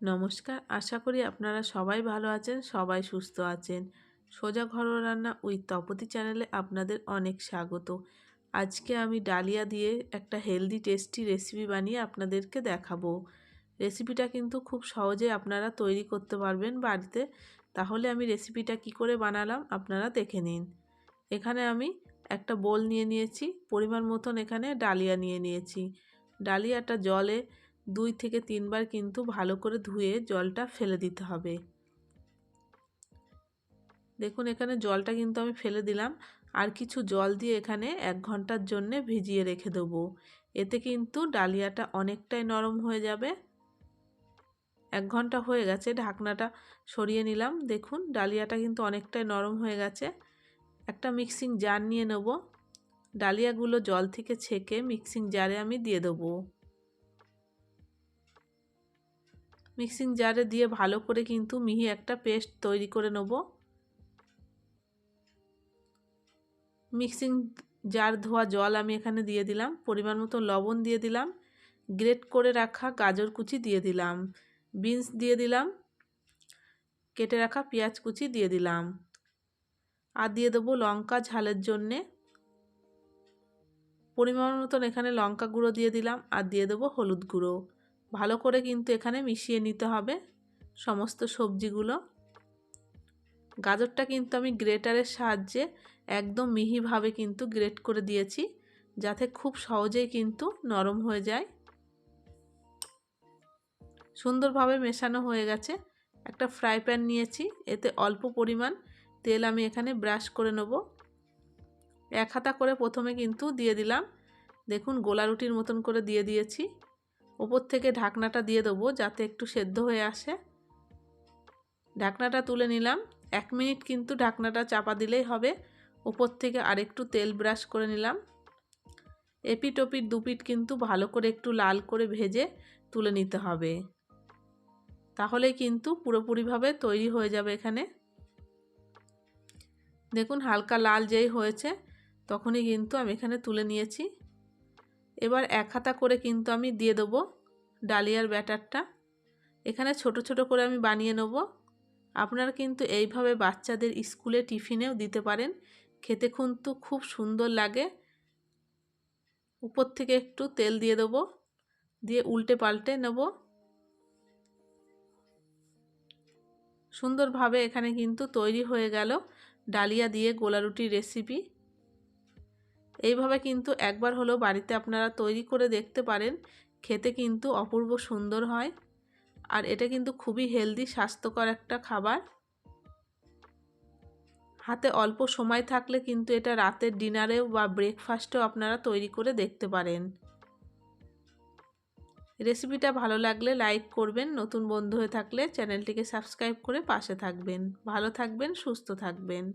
নমস্কার। আশা করি আপনারা সবাই ভালো আছেন, সবাই সুস্থ আছেন। সোজা ঘরোয়া রান্না উইথ তপতি চ্যানেলে আপনাদের অনেক স্বাগত। আজকে আমি ডালিয়া দিয়ে একটা হেলদি টেস্টি রেসিপি বানিয়ে আপনাদেরকে দেখাবো। রেসিপিটা কিন্তু খুব সহজে আপনারা তৈরি করতে পারবেন বাড়িতে। তাহলে আমি রেসিপিটা কি করে বানালাম আপনারা দেখে নিন। এখানে আমি একটা বোল নিয়ে নিয়েছি, পরিমাণ মতন এখানে ডালিয়া নিয়ে নিয়েছি। ডালিয়াটা জলে দুই থেকে তিনবার কিন্তু ভালো করে ধুয়ে জলটা ফেলে দিতে হবে। দেখুন, এখানে জলটা কিন্তু আমি ফেলে দিলাম। আর কিছু জল দিয়ে এখানে এক ঘণ্টার জন্যে ভিজিয়ে রেখে দেবো। এতে কিন্তু ডালিয়াটা অনেকটাই নরম হয়ে যাবে। এক ঘণ্টা হয়ে গেছে, ঢাকনাটা সরিয়ে নিলাম। দেখুন, ডালিয়াটা কিন্তু অনেকটাই নরম হয়ে গেছে। একটা মিক্সিং জার নিয়ে নেব। ডালিয়াগুলো জল থেকে ছেঁকে মিক্সিং জারে আমি দিয়ে দেবো। মিক্সিং জারে দিয়ে ভালো করে কিন্তু মিহি একটা পেস্ট তৈরি করে নেব। মিক্সিং জার ধোয়া জল আমি এখানে দিয়ে দিলাম, পরিমাণ মতো লবণ দিয়ে দিলাম, গ্রেট করে রাখা গাজর কুচি দিয়ে দিলাম, বিনস দিয়ে দিলাম, কেটে রাখা পেঁয়াজ কুচি দিয়ে দিলাম, আর দিয়ে দেবো লঙ্কা ঝালের জন্যে। পরিমাণ মতন এখানে লঙ্কা গুঁড়ো দিয়ে দিলাম, আর দিয়ে দেবো হলুদ গুঁড়ো। ভালো করে কিন্তু এখানে মিশিয়ে নিতে হবে সমস্ত সবজিগুলো। গাজরটা কিন্তু আমি গ্রেটারের সাহায্যে একদম মিহিভাবে কিন্তু গ্রেট করে দিয়েছি, যাতে খুব সহজেই কিন্তু নরম হয়ে যায়। সুন্দরভাবে মেশানো হয়ে গেছে। একটা ফ্রাই প্যান নিয়েছি, এতে অল্প পরিমাণ তেল আমি এখানে ব্রাশ করে নেব। এক হাতা করে প্রথমে কিন্তু দিয়ে দিলাম। দেখুন, গোলা রুটির মতন করে দিয়ে দিয়েছি। ওপর থেকে ঢাকনাটা দিয়ে দেবো যাতে একটু সেদ্ধ হয়ে আসে। ঢাকনাটা তুলে নিলাম। এক মিনিট কিন্তু ঢাকনাটা চাপা দিলেই হবে। ওপর থেকে আরেকটু তেল ব্রাশ করে নিলাম। এপিট ওপিট দুপিট কিন্তু ভালো করে একটু লাল করে ভেজে তুলে নিতে হবে। তাহলে কিন্তু পুরোপুরিভাবে তৈরি হয়ে যাবে এখানে। দেখুন হালকা লাল যেই হয়েছে, তখনই কিন্তু আমি এখানে তুলে নিয়েছি। এবার এক হাতা করে কিন্তু আমি দিয়ে দেবো ডালিয়ার ব্যাটারটা। এখানে ছোট ছোট করে আমি বানিয়ে নেব। আপনারা কিন্তু এইভাবে বাচ্চাদের স্কুলে টিফিনেও দিতে পারেন। খেতে কিন্তু খুব সুন্দর লাগে। উপর থেকে একটু তেল দিয়ে দেবো, দিয়ে উল্টে পাল্টে নেব। সুন্দরভাবে এখানে কিন্তু তৈরি হয়ে গেল ডালিয়া দিয়ে গোলা রুটির রেসিপি এইভাবে কিন্তু একবার হলেও বাড়িতে আপনারা তৈরি করে দেখতে পারেন। খেতে কিন্তু অপূর্ব সুন্দর হয়। আর এটা কিন্তু খুবই হেলদি স্বাস্থ্যকর একটা খাবার। হাতে অল্প সময় থাকলে কিন্তু এটা রাতের ডিনারেও বা ব্রেকফাস্টেও আপনারা তৈরি করে দেখতে পারেন। রেসিপিটা ভালো লাগলে লাইক করবেন। নতুন বন্ধু হয়ে থাকলে চ্যানেলটিকে সাবস্ক্রাইব করে পাশে থাকবেন। ভালো থাকবেন, সুস্থ থাকবেন।